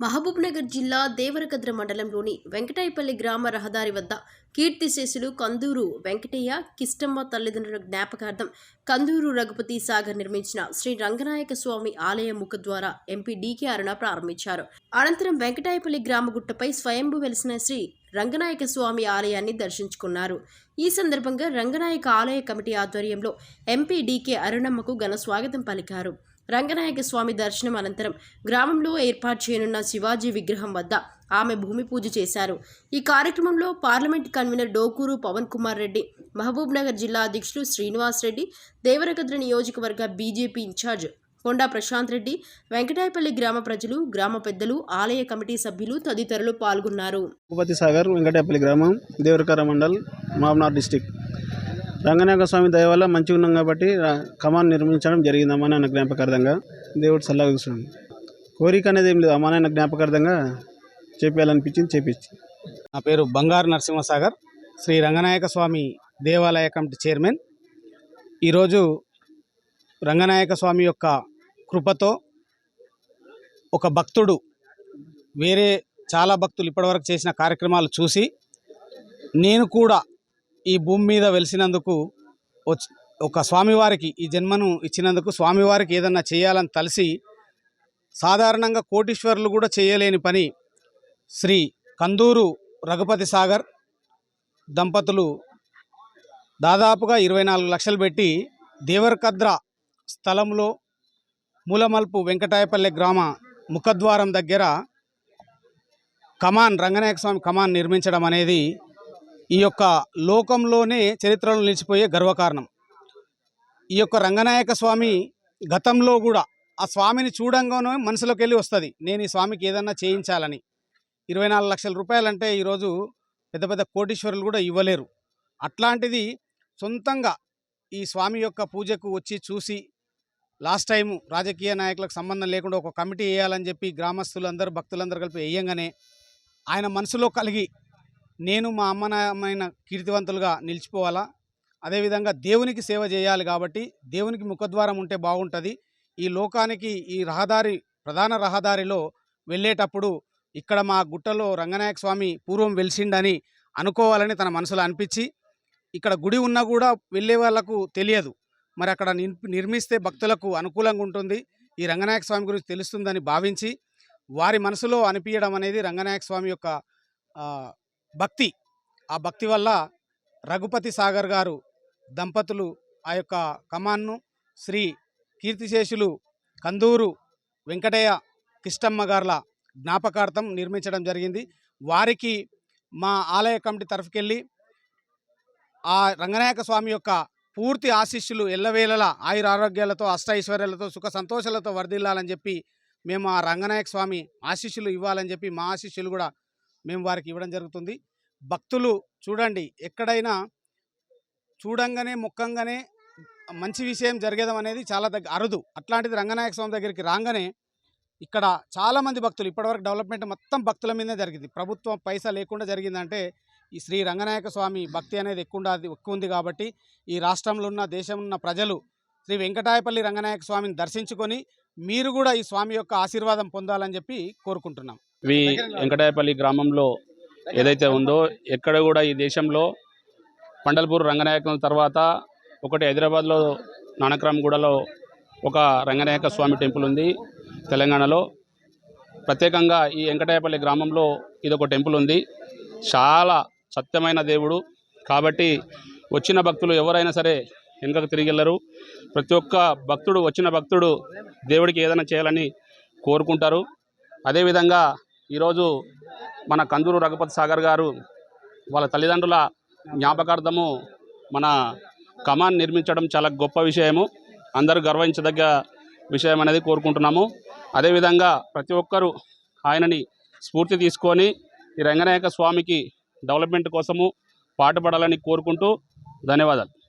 మహబూబ్నగర్ జిల్లా దేవరకద్ర మండలంలోని వెంకటాయపల్లి గ్రామ రహదారి వద్ద కీర్తిశేషులు కందూరు వెంకటయ్య కిష్టమ్మ తల్లిదండ్రుల జ్ఞాపకార్థం కందూరు రఘుపతి సాగర్ నిర్మించిన శ్రీ రంగనాయక స్వామి ఆలయ ముఖద్వార ఎంపీ డీకే అరుణ ప్రారంభించారు. అనంతరం వెంకటాయపల్లి గ్రామ గుట్టపై స్వయంభు వెలిసిన శ్రీ రంగనాయక స్వామి ఆలయాన్ని దర్శించుకున్నారు. ఈ సందర్భంగా రంగనాయక ఆలయ కమిటీ ఆధ్వర్యంలో ఎంపీ డీకే అరుణమ్మకు ఘన స్వాగతం పలికారు. రంగనాయక స్వామి దర్శనం అనంతరం గ్రామంలో ఏర్పాటు చేయనున్న శివాజీ విగ్రహం వద్ద ఆమె భూమి పూజ చేశారు. ఈ కార్యక్రమంలో పార్లమెంట్ కన్వీనర్ డోకూరు పవన్ కుమార్ రెడ్డి మహబూబ్ నగర్ జిల్లా అధ్యక్షులు శ్రీనివాస్ రెడ్డి దేవరకద్ర నియోజకవర్గ బీజేపీ ఇన్ఛార్జ్ కొండా ప్రశాంత్ రెడ్డి వెంకటాయపల్లి గ్రామ ప్రజలు గ్రామ పెద్దలు ఆలయ కమిటీ సభ్యులు తదితరులు పాల్గొన్నారు. ఉపతి సాగర్ వెంకటేపల్లి గ్రామం దేవరకర మండల్ మామనార్ డిస్టిక్. రంగనాయక స్వామి దయ వల్ల మంచిగా ఉన్నాం కాబట్టి కమాన్ నిర్మించడం జరిగింది అమ్మ నాన్న జ్ఞాపకార్థంగా. దేవుడు చూస్తుంది కోరిక అనేది ఏం లేదు అమ్మ నాన్న జ్ఞాపకార్థంగా చేపించాలనిపించింది చేపించి నా పేరు బంగారు నరసింహసాగర్ శ్రీ రంగనాయక స్వామి దేవాలయ కమిటీ చైర్మన్. ఈరోజు రంగనాయక స్వామి యొక్క కృపతో ఒక భక్తుడు వేరే చాలా భక్తులు ఇప్పటివరకు చేసిన కార్యక్రమాలు చూసి నేను కూడా ఈ భూమి మీద వెలిసినందుకు ఒక స్వామివారికి ఈ జన్మను ఇచ్చినందుకు స్వామివారికి ఏదన్నా చేయాలని తలిసి సాధారణంగా కోటీశ్వరులు కూడా చేయలేని పని శ్రీ కందూరు రఘుపతి సాగర్ దంపతులు దాదాపుగా ఇరవై నాలుగు లక్షలు పెట్టి దేవరకద్ర స్థలంలో మూలమల్పు వెంకటాయపల్లె గ్రామ ముఖద్వారం దగ్గర కమాన్ రంగనాయక స్వామి కమాన్ నిర్మించడం అనేది ఈ యొక్క లోకంలోనే చరిత్రలో నిలిచిపోయే గర్వకారణం. ఈ యొక్క రంగనాయక స్వామి గతంలో కూడా ఆ స్వామిని చూడంగానే మనసులోకి వెళ్ళి వస్తుంది. నేను ఈ స్వామికి ఏదన్నా చేయించాలని. ఇరవై నాలుగు లక్షల రూపాయలంటే ఈరోజు పెద్ద పెద్ద కోటీశ్వరులు కూడా ఇవ్వలేరు. అట్లాంటిది సొంతంగా ఈ స్వామి యొక్క పూజకు వచ్చి చూసి లాస్ట్ టైం రాజకీయ నాయకులకు సంబంధం లేకుండా ఒక కమిటీ వేయాలని చెప్పి గ్రామస్తులందరూ భక్తులందరూ కలిపి వేయంగానే ఆయన మనసులో కలిగి నేను మా అమ్మ నాయన కీర్తివంతులుగా నిలిచిపోవాలా? అదేవిధంగా దేవునికి సేవ చేయాలి కాబట్టి దేవునికి ముఖద్వారం ఉంటే బాగుంటుంది. ఈ లోకానికి ఈ రహదారి ప్రధాన రహదారిలో వెళ్ళేటప్పుడు ఇక్కడ మా గుట్టలో రంగనాయక స్వామి పూర్వం వెలిసిండని అనుకోవాలని తన మనసులో అనిపించి ఇక్కడ గుడి ఉన్నా కూడా వెళ్ళే వాళ్ళకు తెలియదు. మరి అక్కడ నిర్మిస్తే భక్తులకు అనుకూలంగా ఉంటుంది. ఈ రంగనాయక స్వామి గురించి తెలుస్తుందని భావించి వారి మనసులో అనిపించడం అనేది రంగనాయక స్వామి యొక్క భక్తి. ఆ భక్తి వల్ల రఘుపతి సాగర్ గారు దంపతులు ఆ యొక్క కమాన్ను శ్రీ కీర్తిశేషులు కందూరు వెంకటయ్య కిష్టమ్మ గార్ల జ్ఞాపకార్థం నిర్మించడం జరిగింది. వారికి మా ఆలయ కమిటీ తరఫుకెళ్ళి ఆ రంగనాయక స్వామి యొక్క పూర్తి ఆశీస్సులు ఎల్లవేళలా ఆయుర ఆరోగ్యాలతో అష్టైశ్వర్యాలతో సుఖ సంతోషాలతో వర్ధిల్లాలని చెప్పి మేము ఆ రంగనాయక స్వామి ఆశీస్సులు ఇవ్వాలని చెప్పి మా ఆశీస్సులు కూడా మేము వారికి ఇవ్వడం జరుగుతుంది. భక్తులు చూడండి ఎక్కడైనా చూడంగానే ముఖంగానే మంచి విషయం జరిగేదం అనేది చాలా దగ్గర అరుదు. అట్లాంటిది రంగనాయక స్వామి దగ్గరికి రాగానే ఇక్కడ చాలామంది భక్తులు ఇప్పటివరకు డెవలప్మెంట్ మొత్తం భక్తుల మీదే జరిగింది. ప్రభుత్వం పైసా లేకుండా జరిగిందంటే ఈ శ్రీ రంగనాయక స్వామి భక్తి అనేది ఎక్కువ ఎక్కువ ఉంది కాబట్టి ఈ రాష్ట్రంలో ఉన్న దేశంలో ఉన్న ప్రజలు శ్రీ వెంకటాయపల్లి రంగనాయక స్వామిని దర్శించుకొని మీరు కూడా ఈ స్వామి యొక్క ఆశీర్వాదం పొందాలని చెప్పి కోరుకుంటున్నాం. వి వెంకటాయపల్లి గ్రామంలో ఏదైతే ఉందో ఎక్కడ కూడా ఈ దేశంలో పండల్పూర్ రంగనాయకం తర్వాత ఒకటి హైదరాబాద్లో నానక్రామ్గూడలో ఒక రంగనాయక స్వామి టెంపుల్ ఉంది తెలంగాణలో. ప్రత్యేకంగా ఈ వెంకటాయపల్లి గ్రామంలో ఇది ఒక టెంపుల్ ఉంది. చాలా సత్యమైన దేవుడు. కాబట్టి వచ్చిన భక్తులు ఎవరైనా సరే వెనుకకు తిరిగి వెళ్ళరు. ప్రతి ఒక్క భక్తుడు వచ్చిన భక్తుడు దేవుడికి ఏదైనా చేయాలని కోరుకుంటారు. అదేవిధంగా ఈరోజు మన కందూరు రఘుపతి సాగర్ గారు వాళ్ళ తల్లిదండ్రుల జ్ఞాపకార్థము మన కమాన్ నిర్మించడం చాలా గొప్ప విషయము. అందరూ గర్వించదగ్గ విషయం అనేది కోరుకుంటున్నాము. అదేవిధంగా ప్రతి ఒక్కరూ ఆయనని స్ఫూర్తి తీసుకొని ఈ రంగనాయక స్వామికి డెవలప్మెంట్ కోసము పాటుపడాలని కోరుకుంటూ ధన్యవాదాలు.